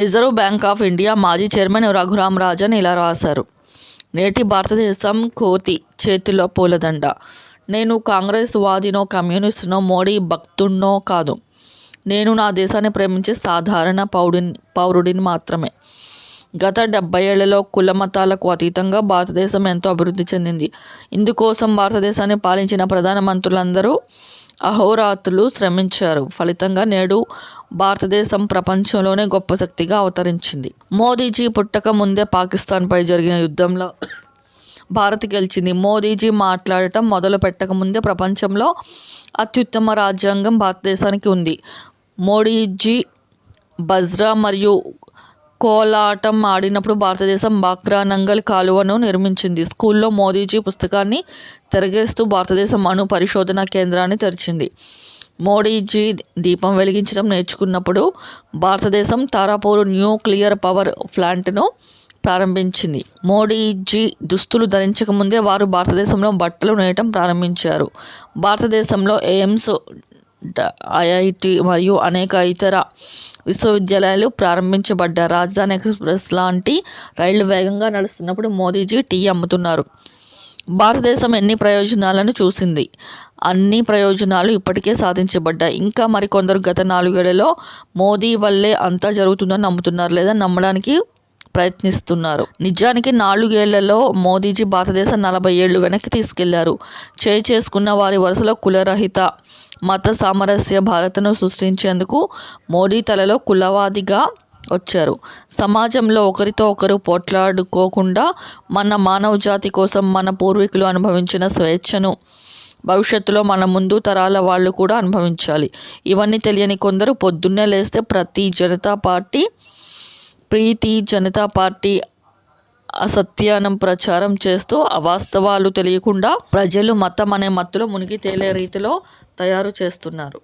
Reserve bank of India మాజీ chairman Raghuram Rajan ఇలా రాశారు. నేటి భారతదేశం కోతి చేతిలో పూలదండ. నేను కాంగ్రెస్ వాదినో కమ్యూనిస్టునో మోడీ భక్తుణ్ణో కాదు. నేను నా దేశాన్ని ప్రేమించే సాధారణ పౌరుని పౌరుడిని మాత్రమే. గత డెబ్బై ఏళ్ళలో కుల మతాలకు అతీతంగా భారతదేశం ఎంతో అభివృద్ధి చెందింది. ఇందుకోసం భారతదేశాన్ని పాలించిన ప్రధానమంత్రులందరూ అహోరాత్రులు శ్రమించారు. ఫలితంగా నేడు భారతదేశం ప్రపంచంలోనే గొప్ప శక్తిగా అవతరించింది. మోదీజీ పుట్టక ముందే పాకిస్తాన్పై జరిగిన యుద్ధంలో భారత్ గెలిచింది. మోదీజీ మాట్లాడటం మొదలు పెట్టక ముందే ప్రపంచంలో అత్యుత్తమ రాజ్యాంగం భారతదేశానికి ఉంది. మోడీజీ బజ్రా మరియు కోలాటం ఆడినప్పుడు భారతదేశం బాక్రా నంగల్ కాలువను నిర్మించింది. స్కూల్లో మోదీజీ పుస్తకాన్ని తిరగేస్తూ భారతదేశం అణు పరిశోధన కేంద్రాన్ని తెరిచింది. మోడీజీ దీపం వెలిగించడం నేర్చుకున్నప్పుడు భారతదేశం తారాపూర్ న్యూక్లియర్ పవర్ ప్లాంట్ను ప్రారంభించింది. మోడీజీ దుస్తులు ధరించకముందే వారు భారతదేశంలో బట్టలు నేయటం ప్రారంభించారు. భారతదేశంలో ఎయిమ్స్ ఐఐటి మరియు అనేక ఇతర విశ్వవిద్యాలయాలు ప్రారంభించబడ్డాయి. రాజధాని ఎక్స్ప్రెస్ లాంటి రైళ్ళు వేగంగా నడుస్తున్నప్పుడు మోదీజీ టీ అమ్ముతున్నారు. భారతదేశం ఎన్ని ప్రయోజనాలను చూసింది? అన్ని ప్రయోజనాలు ఇప్పటికే సాధించబడ్డాయి. ఇంకా మరికొందరు గత నాలుగేళ్ళలో మోదీ వల్లే అంతా జరుగుతుందని నమ్ముతున్నారు లేదా నమ్మడానికి ప్రయత్నిస్తున్నారు. నిజానికి నాలుగేళ్ళలో మోదీజీ భారతదేశం నలభై ఏళ్ళు వెనక్కి తీసుకెళ్ళారు. చేయి చేసుకున్న వారి వరుసలో కులరహిత మత సామరస్య భారత్ను సృష్టించేందుకు మోడీ తలలో కులవాదిగా వచ్చారు. సమాజంలో ఒకరితో ఒకరు పోట్లాడుకోకుండా మన మానవ జాతి కోసం మన పూర్వీకులు అనుభవించిన స్వేచ్ఛను భవిష్యత్తులో మన ముందు తరాల వాళ్ళు కూడా అనుభవించాలి. ఇవన్నీ తెలియని కొందరు పొద్దున్నే లేస్తే ప్రతి జనతా పార్టీ ప్రీతి జనతా పార్టీ అసత్యానం ప్రచారం చేస్తూ అవాస్తవాలు తెలియకుండా ప్రజలు మతం అనే మత్తులో మునిగి తేలే రీతిలో తయారు చేస్తున్నారు.